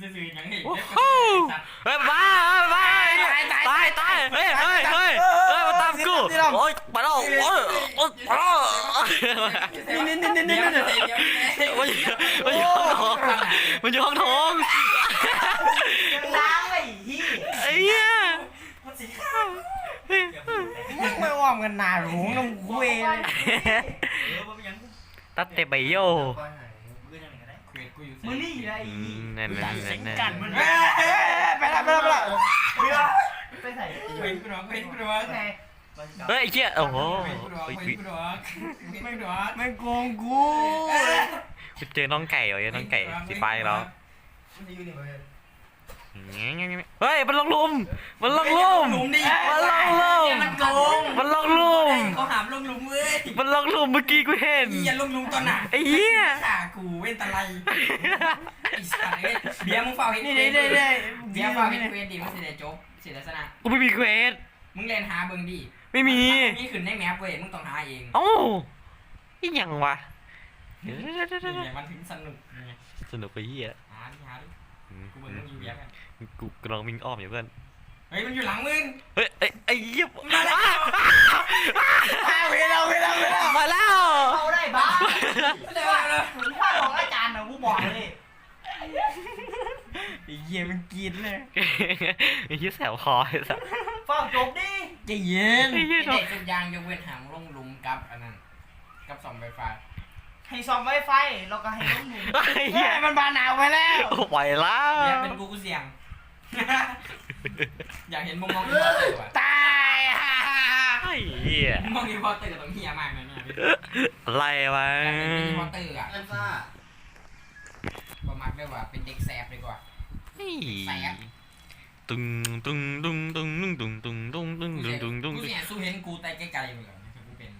ซื่อๆยังเห็นโอ้โหเฮ้ยบ้าบ้าตายตายเฮ้ยเฮ้ยเฮ้ยเฮ้ยมาตามกูโอ๊ยไปแล้วโอ๊ยโอ๊ยไปแล้วนี่นี่นี่นี่นี่เดี๋ยวมันอยู่มันอยู่ห้องท้องมันอยู่ห้องท้องล้างเลยที่ไอ้เหี้ยมึงไม่อ้อมกันหนาหรูน้ำคุยเลยตัดเตะใบโย เควสกูอยู่มึงนี่ไรอืมนั่นนั่นนั่นนั่นกันมันเฮ้ยไปละไปละไปละไปใส่เควสกูร้องเควสกูร้องไปเฮ้ยไอ้เหี้ยโอ้โหเควสกูร้องเควสกูร้องเควสกูร้องไม่โกงกูกูเจอน้องไก่เหรอเจอน้องไก่สิไปแล้วมันจะอยู่นี่มาเลย เฮ้ยมันลงลุม มันลงลุมหลุมดิมันลงลุม มันโกงมันลงลุมเขาหามลงหลุมเว้ยมันลงลุมเมื่อกี้กูเห็นอย่าลงหลุมตอนไหนไอ้เหี้ยข่ากูเว้นตะไลไอ้สัตว์เอ้ยเบียร์มึงเฝ้าเห็นนี่นี่นี่นี่เบียร์เฝ้าเห็นเควสดิมันสิได้จบสิได้ชนะกูไม่มีเควสมึงเล่นหาเบิ่งดิไม่มีมีขึ้นในแมปเว้ยมึงต้องหาเองเอ้าอีหยังวะนี่ไงมันถึงสนุกไงสนุกไปเหี้ยหาดิหาดิ กูเบิ่งมึงอยู่เบียร์กันกูกำลังวิ่งอ้อมอยู่เพื่อน เฮ้ยมันอยู่หลังมึงเฮ้ยไอ้ไอ้เหี้ยมาแล้วเวลาเวลาเวลามาแล้วเข้าได้บ้าเดี๋ยวมาเลยถ้าของอาจารย์นะกูบอกเลยไอ้เหี้ยมันกินเลยไอ้เหี้ยแสบคอไอ้สัสฟังจบดิใจเย็นไอ้เหี้ยไอ้เด็กทุกอย่างยกเว้นหางลงหลุมกับอันนั้นกับสองไฟฟ้า ให้ซ่อมไวไฟแล้วก็ให้ล้มหนุนไอ้เหี้ย มันบานหนาวไปแล้วไหวแล้เนี่ยวเป็นกูกูเสี่ยง อยากเห็นมุมมองอีพอเตอร์ว่ะตายฮ่าฮ่าฮ่าไอ้เหี้ย มุมมองอีพอเตอร์ต้องเฮียมากนะเนี่ยอะไรวะอยากเห็นอีพอเตอร์อะแอมซ่าประมาทได้ว่าเป็นเด็กแสบดีกว่าเฮ้ยตึงตึงตึงตึงตึงตึงตึงตึงตึงตึงตึงกูตึงเนี่ยสู้เห็นกูแต่ไกลๆไปก่อนคือกูเป็น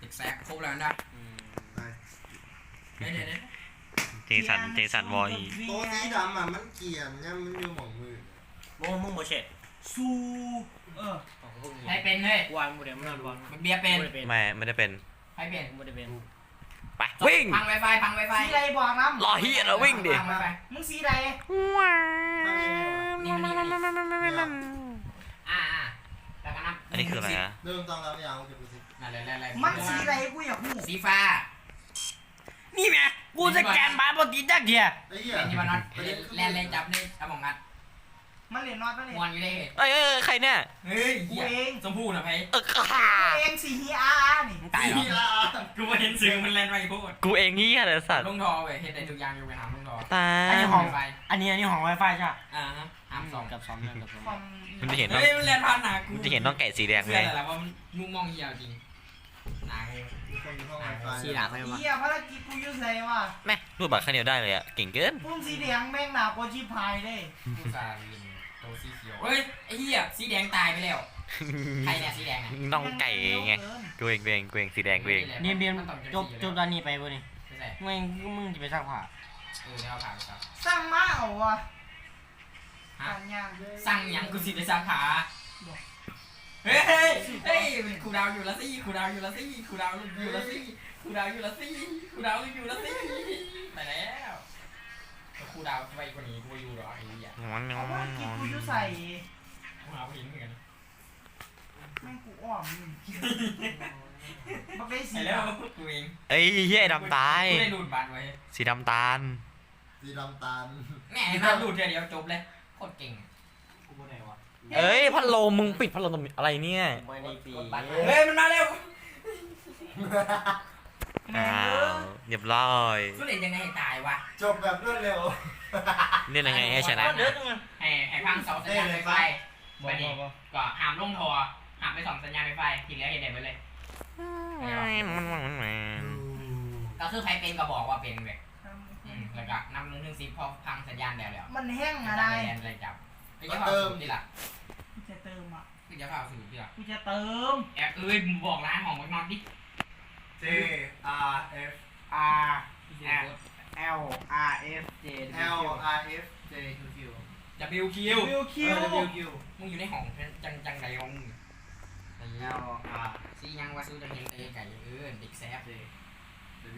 เด็กแสบครบแล้วนะ ไป เดี๋ยวเดี๋ยวเดี๋ยว เจ สันเจสันวอยโต๊ะสีดำอะมันเกลี่ยมเนี่ยมันอยู่หม่องมือโอ้มึงบ่เช็ดสู้เออใครเป็นเฮ้ยวางบ่ได้มันนอนวางเบียร์เป็นบ่ได้เป็นไม่ไม่ได้เป็นใครเป็นบ่ได้เป็นไปวิ่งพังไวไฟพังไวไฟสีไรบอกน้ำรอเฮียแล้ววิ่งดิพังไวไฟมึงสีไรอ่าอ่าแล้วก็นับอันนี้คืออะไรอะเริ่มต้องรับยาวจะไปสินั่นแหละนั่นแหละมันสีไรกูอยากหูสีฟ้านี่แม่ กูจะแกนบาปติจักเดียไอ้เหี้ยเป็นที่มันน็อตแลนเลยจับนี่เอามองงัดมันเรียนนอดปะเนี่ยมวนอยู่เลยเอ้ยเอ้ยใครเนี่ย เฮ้ยหี้ยกูเองชมพู่นะไพ่เออค่ะเองสีฮีอาร์นี่มึงตายเหรนี่อละกูมาเห็นสื่อมันแลนไปพูดกูเองเฮียเลยสัตว์ลงทอเว้ยเห็นได้ทุกอย่างอยู่ไปหามลงทอตาอันยนี้ของอันนี้อันนี้ของไวไฟใช่อ่าฮะหามสองกับซ้อมนั่นกับซ้อมคอมมันจะเห็นน้องเฮ้ยมันแลนผ่านหนากูมันจะเห็นน้องไก่สีแดงเสื้ไงอแต่ละว่ามันมุมมองเหี่ยวจริงหนาเลย คนอยู่ห้องไวไฟสีดาบให้มาเฮียภารกิจกูยุ่งไรวะแม่รูดบัตรข้างเดียวได้เลยอะเก่งเกินปุ้มสีแดงแม่งหนากว่าชีพายเลยกูซาลินโตสีเขียวเฮ้ยไอ้เหี้ยสีแดงตายไปแล้วใครเนี่ยสีแดงอะน้องไก่ไงกูเองกูเองกูเองสีแดงกูเองเบียนเบียนจบจบตอนนี้ไปบ่นี่ไม่ใช่มึงมึงจะไปซักผ้าเออเดี๋ยวเอาผ่านไปครับสร้างมาเอาวะฮะการยางเลยสั่งหยังกูสิไปสั่งขา เฮ้ยเฮ้ยครูดาวอยู่ละสิครูดาวอยู่ละสิครูดาวอยู่ละสิครูดาวอยู่ละสิครูดาวอยู่ละสิไปแล้วแต่ครูดาวไปกว่านี้กูอยู่หรอไอ้เหี้ยเอาภารกิจกูยุ่งใส่กูหาผู้หญิงเหมือนกันแม่งกูอ้อมมึงบักได้สีไอ้แล้วกูเองเอ้ยเฮียไอ้ดำตาย กูได้ดูดบัตรไว้สีดำตาล สีดำตาล แม่ไอ้มาดูดเดียวเดียวจบเลยโคตรเก่งกูบ่ได้วะ เอ้ยพัดลมมึงปิดพัดลมตรงอะไรเนี่ยไม่ได้ปีบัตรเฮ้ยมันมาเร็วอ้าวเรียบร้อยกูเล่นยังไงให้ตายวะจบแบบรวดเร็วเล่นยังไงให้ชนะเดือดจังเลยให้ให้พังเสาสัญญาณไฟไฟบ่บ่บ่ก็หามลงทอหามไปสองสัญญาณไฟไฟทีเหลือเห็นเด็ดไปเลยก็คือใครเป็นก็บอกว่าเป็นเว้ยอืมแล้วก็นับหนึ่งถึงสิบพอพังสัญญาณแล้วแล้วมันแห้งอะไรแลนอะไรจับไอ้เจ้าข่าวสูตรนี่ล่ะกูจะ เติมอะไอ้เจ้าข่าวสูตรนี่ล่ะกูจะเติม แอบเอ้ยบอกร้านของมันนอนดิ J R F R L R F J L R F J Q Q จะบิวคิว W Q เออ W Q มึงอยู่ในห้องจังจังไรของมึง L R ซียังว่าซื้อจังเห็นเตะไก่เออเด็กแซ่บเลย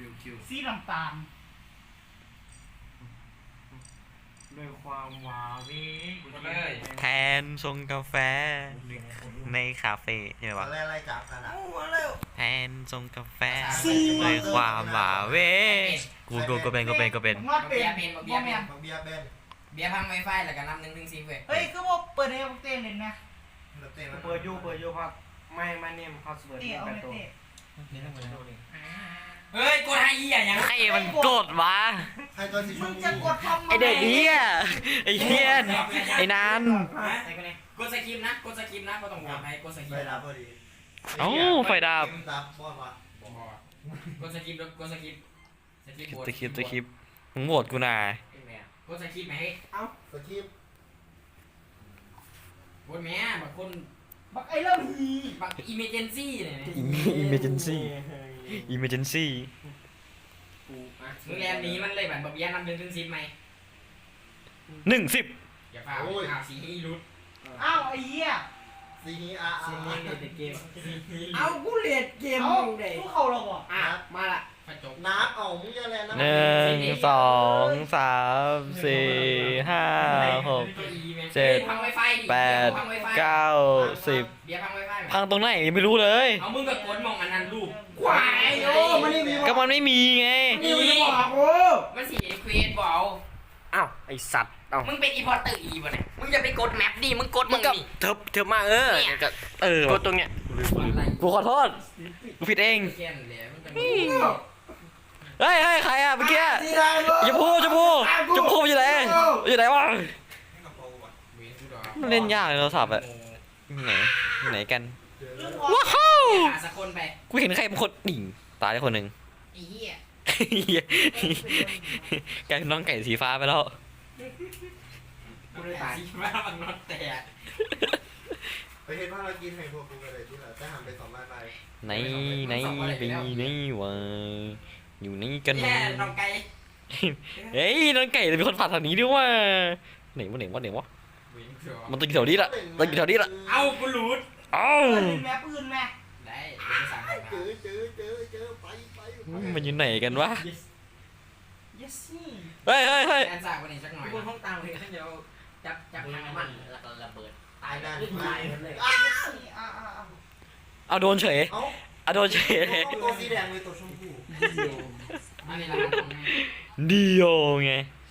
W Q สีน้ำตาล ด้วยความหวาเวิกูหมดเลยแทนชงกาแฟ ในคาเฟ่ใช่ไหมตอวะนแรกไล่จับกันอะแทนชงกาแฟด้วยความหวาเวกูกูก็เป็นก็เป็นก็เป็นงอดบักเป็เบียนร์เป็นบักบ่เบียร์แม่เป็นนบักเบียร์เป็นเบียร์พังไวไฟแล้วก็นับหนึ่งถึงสิบเว้ยเฮ้ยคือว่าเปิดให้พวกเต้นเล่นนะแบบเต้นมันเปิดอยู่เปิดอยู่ครับ ไม่ไม่เนี่ยพาสเวิร์ดเต้เนี่ยเอาไปไม่ตัวเต้นี่ต้องเปิดดูนี่ เฮ้ยกดให้ยี่อย่างใครมันกดวะใครตัวสีชมึมงพูจะกดทำไมไอเด็กเฮียไอเฮียนไอ้นานไอ้คนนี้กดสกิปนะกดสกิปนะก็ต้องบอกให้กดสกิไปปดับพอดีเอ้าไฟดับดับป้อนวะกดสกิปกดสกิปสกิปตะคริปตะคริปมึงโหวตกูน่ะกดสกิปไหมเฮ้ยสคริปกดแม่บางคนบักไอ้เริ่มฮีบางอิมเมอร์เจนซี่ เนี่ย emergency emergency มึงแอนนี้มันเลยแบบบักเบียร์นับหนึ่งถึงสิบไหมหนึ่งสิบอย่าฝ่าข่าวสีให้รุดอ้าวไอ้เหี้ยซีนี้อาร์อาซีร์นี่ในเกมเอากูเลียดเกมมึงเด็กกูเข้าแล้วบ่อะมาละพระจบน้ำเอามึงจะอะไรนะหนึ่งสองสามสี่ห้าหก เจ็ดพังไวไฟแปดเก้าสิบเบียร์พังไวไฟพังตรงไหนไม่รู้เลย เอามึงกับกดมองอันนั้นรูปควายโอ้มันนี่มีก็มันไม่มีไงนี่มึงจะบอกกูมันสีเควสบอลอ้าวไอสัตว์เอ้ามึงเป็นอีพอร์เตอร์อีบ่เนี่ยมึงจะไปกดแมปดิมึงกดมึงนี่เถิบเถิบมาเออเนี่ยก็เออกดตรงเนี้ยกูขอโทษกูผิดเองแค่นั้นแหละมันจะเฮ้ยเฮ้ยใครอะเมื่อกี้ที่ได้บ่ชมพูชมพูชมพูอยู่ไหนอยู่ไหนวะเว้นกูดอก มันเล่นยากเลยโทรศัพท์อะไหนไหนกันว้าว้าวหาสักคนไปกูเห็นใครบางคนดิ่งตายได้คนหนึ่งไอ้เหี้ยกลายเป็นน้องไก่สีฟ้าไปแล้วกูเลยตายที่ว่ามันนอนแตกไปเห็นภารกิจให้พวกกูกันเลยที่เหลือจะหันไปสองไม้ไปไหนไหนไปไหนวะอยู่ไหนกันแย่น้องไก่เฮ้ยน้องไก่จะเป็นคนผ่านทางนี้ด้วยว่าไหนวะไหนวะไหนวะเว้นกูดอก มันต้องอยู่แถวนี้ละต้องอยู่แถวนี้ละเอากูหลุดเอ้าเปิดเป็นแม่ปืนแม่ได้เดี๋ยวกูสั่งให้เจอเจอเจอเจอไปไปมันอยู่ไหนกันวะ yes ซี่เฮ้ยเฮ้ยเฮ้ยแอนสั่งวันนี้สักหน่อยบนห้องตังเลยเดี๋ยวจับจับทางมันแล้วก็ระเบิดตายนั่นตายเลย yes ซี่อ่าอ่าอ่าเอาโดนเฉยเอ้าเอาโดนเฉยเลยตัวสีแดงเลยตัวชมพูอันนี้ละมันเดียวไงเ